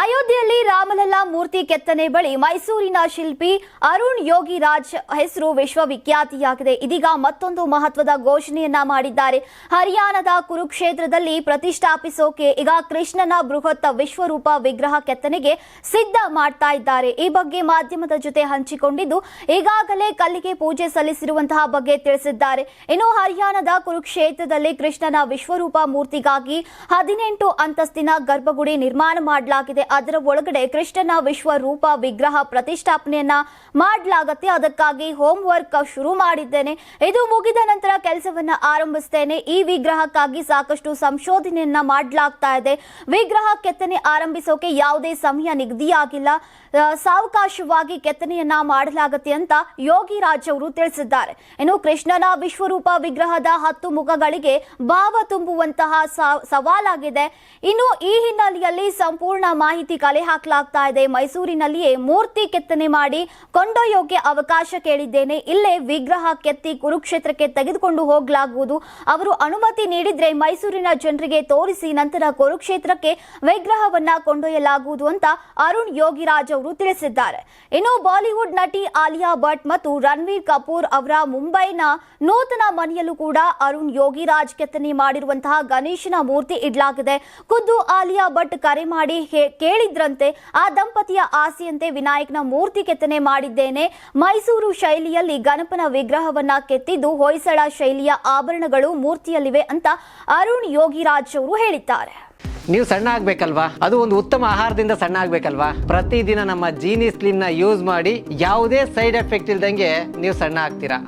ಅಯೋಧ್ಯೆಯಲ್ಲಿ ರಾಮಲಲ್ಲಾ ಮೂರ್ತಿ ಕೆತ್ತನೆ ಬಳಿ ಮೈಸೂರಿನ ಶಿಲ್ಪಿ ಅರುಣ್ ಯೋಗಿ ರಾಜ್ ಹೆಸರು ವಿಶ್ವವಿಖ್ಯಾತಿಯಾಗಿದೆ. ಇದೀಗ ಮತ್ತೊಂದು ಮಹತ್ವದ ಘೋಷಣೆಯನ್ನ ಮಾಡಿದ್ದಾರೆ. ಹರಿಯಾಣದ ಕುರುಕ್ಷೇತ್ರದಲ್ಲಿ ಪ್ರತಿಷ್ಠಾಪಿಸೋಕೆ ಈಗ ಕೃಷ್ಣನ ಬೃಹತ್ ವಿಶ್ವರೂಪ ವಿಗ್ರಹ ಕೆತ್ತನೆಗೆ ಸಿದ್ಧ ಮಾಡ್ತಾ ಇದ್ದಾರೆ. ಈ ಬಗ್ಗೆ ಮಾಧ್ಯಮದ ಜೊತೆ ಹಂಚಿಕೊಂಡಿದ್ದು, ಈಗಾಗಲೇ ಕಲ್ಲಿಗೆ ಪೂಜೆ ಸಲ್ಲಿಸಿರುವಂತಹ ಬಗ್ಗೆ ತಿಳಿಸಿದ್ದಾರೆ. ಇನ್ನು ಹರಿಯಾಣದ ಕುರುಕ್ಷೇತ್ರದಲ್ಲಿ ಕೃಷ್ಣನ ವಿಶ್ವರೂಪ ಮೂರ್ತಿಗಾಗಿ ಹದಿನೆಂಟು ಅಂತಸ್ತಿನ ಗರ್ಭಗುಡಿ ನಿರ್ಮಾಣ ಮಾಡಲಾಗಿದೆ. ಅದರ ಒಳಗಡೆ ಕೃಷ್ಣನ ವಿಶ್ವರೂಪ ವಿಗ್ರಹ ಪ್ರತಿಷ್ಠಾಪನೆಯನ್ನ ಮಾಡಲಾಗತ್ತೆ. ಅದಕ್ಕಾಗಿ ಹೋಮ್ ವರ್ಕ್ ಶುರು ಮಾಡಿದ್ದೇನೆ. ಇದು ಮುಗಿದ ನಂತರ ಕೆಲಸವನ್ನ ಆರಂಭಿಸ್ತೇನೆ. ಈ ವಿಗ್ರಹಕ್ಕಾಗಿ ಸಾಕಷ್ಟು ಸಂಶೋಧನೆಯನ್ನ ಮಾಡಲಾಗ್ತಾ ಇದೆ. ವಿಗ್ರಹ ಕೆತ್ತನೆ ಆರಂಭಿಸೋಕೆ ಯಾವುದೇ ಸಮಯ ನಿಗದಿಯಾಗಿಲ್ಲ. ಸಾವಕಾಶವಾಗಿ ಕೆತ್ತನೆಯನ್ನ ಮಾಡಲಾಗತ್ತೆ ಅಂತ ಯೋಗಿರಾಜ್ ಅವರು ತಿಳಿಸಿದ್ದಾರೆ. ಇನ್ನು ಕೃಷ್ಣನ ವಿಶ್ವರೂಪ ವಿಗ್ರಹದ ಹತ್ತು ಮುಖಗಳಿಗೆ ಭಾವ ತುಂಬುವಂತಹ ಸವಾಲಾಗಿದೆ. ಇನ್ನು ಈ ಹಿನ್ನೆಲೆಯಲ್ಲಿ ಸಂಪೂರ್ಣ ಕಲೆ ಹಾಕಲಾಗ್ತಾ ಇದೆ. ಮೈಸೂರಿನಲ್ಲಿಯೇ ಮೂರ್ತಿ ಕೆತ್ತನೆ ಮಾಡಿ ಕೊಂಡೊಯ್ಯೋಕೆ ಅವಕಾಶ ಕೇಳಿದ್ದೇನೆ. ಇಲ್ಲೇ ವಿಗ್ರಹ ಕೆತ್ತಿ ಕುರುಕ್ಷೇತ್ರಕ್ಕೆ ತೆಗೆದುಕೊಂಡು ಹೋಗಲಾಗುವುದು. ಅವರು ಅನುಮತಿ ನೀಡಿದ್ರೆ ಮೈಸೂರಿನ ಜನರಿಗೆ ತೋರಿಸಿ ನಂತರ ಕುರುಕ್ಷೇತ್ರಕ್ಕೆ ವಿಗ್ರಹವನ್ನ ಕೊಂಡೊಯ್ಯಲಾಗುವುದು ಅಂತ ಅರುಣ್ ಯೋಗಿರಾಜ್ ಅವರು ತಿಳಿಸಿದ್ದಾರೆ. ಇನ್ನು ಬಾಲಿವುಡ್ ನಟಿ ಆಲಿಯಾ ಭಟ್ ಮತ್ತು ರಣವೀರ್ ಕಪೂರ್ ಅವರ ಮುಂಬೈನ ನೂತನ ಮನೆಯಲ್ಲೂ ಕೂಡ ಅರುಣ್ ಯೋಗಿರಾಜ್ ಕೆತ್ತನೆ ಮಾಡಿರುವಂತಹ ಗಣೇಶನ ಮೂರ್ತಿ ಇಡಲಾಗಿದೆ. ಖುದ್ದು ಆಲಿಯಾ ಭಟ್ ಕರೆ ಮಾಡಿ ಕೇಳಿದ್ರಂತೆ, ಆ ದಂಪತಿಯ ಆಸೆಯಂತೆ ವಿನಾಯಕನ ಮೂರ್ತಿ ಕೆತ್ತನೆ ಮಾಡಿದ್ದೇನೆ. ಮೈಸೂರು ಶೈಲಿಯಲ್ಲಿ ಗಣಪನ ವಿಗ್ರಹವನ್ನ ಕೆತ್ತಿದ್ದು ಹೊಯ್ಸಳ ಶೈಲಿಯ ಆಭರಣಗಳು ಮೂರ್ತಿಯಲ್ಲಿವೆ ಅಂತ ಅರುಣ್ ಯೋಗಿರಾಜ್ ಅವರು ಹೇಳಿದ್ದಾರೆ. ನೀವು ಸಣ್ಣ ಆಗ್ಬೇಕಲ್ವಾ? ಅದು ಒಂದು ಉತ್ತಮ ಆಹಾರದಿಂದ ಸಣ್ಣ ಆಗ್ಬೇಕಲ್ವಾ? ಪ್ರತಿದಿನ ನಮ್ಮ ಜೀನಿ ಸ್ಲಿಮ್ನ ಯೂಸ್ ಮಾಡಿ ಯಾವುದೇ ಸೈಡ್ ಎಫೆಕ್ಟ್ ಇಲ್ದಂಗೆ ನೀವು ಸಣ್ಣ ಆಗ್ತೀರಾ?